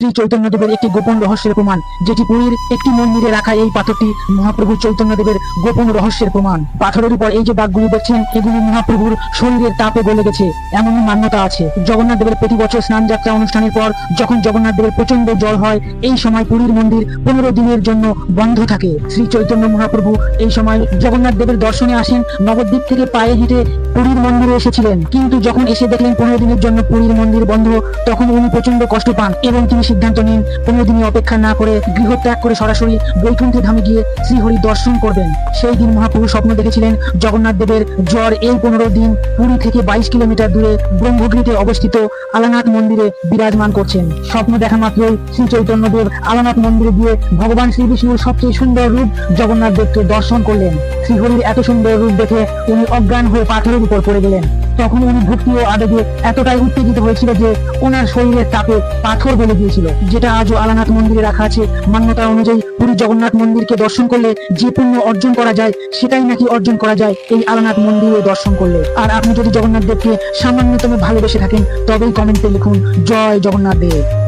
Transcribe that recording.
চৈতন্যদেবের একটি গোপন রহস্যের প্রমাণ, যেটি পুরীর একটি মন্দিরে রাখা এই পাথরটি মহাপ্রভু চৈতন্যদেবের গোপন রহস্যের প্রমাণ। পাথরের উপর এই যে দাগগুলি দেখছেন, এগুলি মহাপ্রভুর শরীরের তাপে গলে গেছে এমন মান্যতা আছে। জগন্নাথ দেবের প্রতি বছর স্নান যাত্রা অনুষ্ঠানের পর যখন জগন্নাথ দেবের প্রচণ্ড জ্বর হয়, এই সময় পুরীর মন্দির পনেরো দিনের জন্য বন্ধ থাকে। শ্রী চৈতন্য মহাপ্রভু এই সময় জগন্নাথ দেবের দর্শনে আসেন, নবদ্বীপ থেকে পায়ে হেঁটে পুরীর মন্দিরে এসেছিলেন। কিন্তু যখন এসে দেখলেন পনেরো দিনের জন্য পুরীর মন্দির বন্ধ, তখন উনি প্রচণ্ড কষ্ট পান এবং তিনি সিদ্ধান্ত নিন। পনেরো দিনে অপেক্ষা না করে গৃহত্যাগ করে সরাসরি বৈকুণ্ঠে ধামে গিয়ে শ্রীহরি দর্শন করবেন। সেই দিন মহাপ্রভু স্বপ্ন দেখেছিলেন জগন্নাথ দেবের জ্বর এই পনেরো দিন পুরী থেকে বাইশ কিলোমিটার দূরে ব্রহ্মগিরিতে অবস্থিত আলানাথ মন্দিরে বিরাজমান করছেন। স্বপ্ন দেখা মাত্রই শ্রী চৈতন্য দেব আলানাথ মন্দিরে গিয়ে ভগবান শ্রী বিষ্ণুর সবচেয়ে সুন্দর রূপ জগন্নাথ দেবকে দর্শন করলেন। শ্রীহরির এত সুন্দর রূপ দেখে উনি অজ্ঞান হয়ে পাথরের উপর পড়ে গেলেন। তখন উনি ভক্তি ও আবেগে এতটাই উত্তেজিত হয়েছিল যে ওনার শরীরের তাপে পাথর গলে গিয়েছিল যেটা আজও আলানাথ মন্দিরে রাখা আছে। মান্যতা অনুযায়ী পুরী জগন্নাথ মন্দিরকে দর্শন করলে যে পুণ্য অর্জন করা যায়, সেটাই নাকি অর্জন করা যায় এই আলানাথ মন্দিরে দর্শন করলে। আর আপনি যদি জগন্নাথ দেবকে সামান্যতম ভালোবেসে থাকেন, তবেই কমেন্টে লিখুন, জয় জগন্নাথ দেব।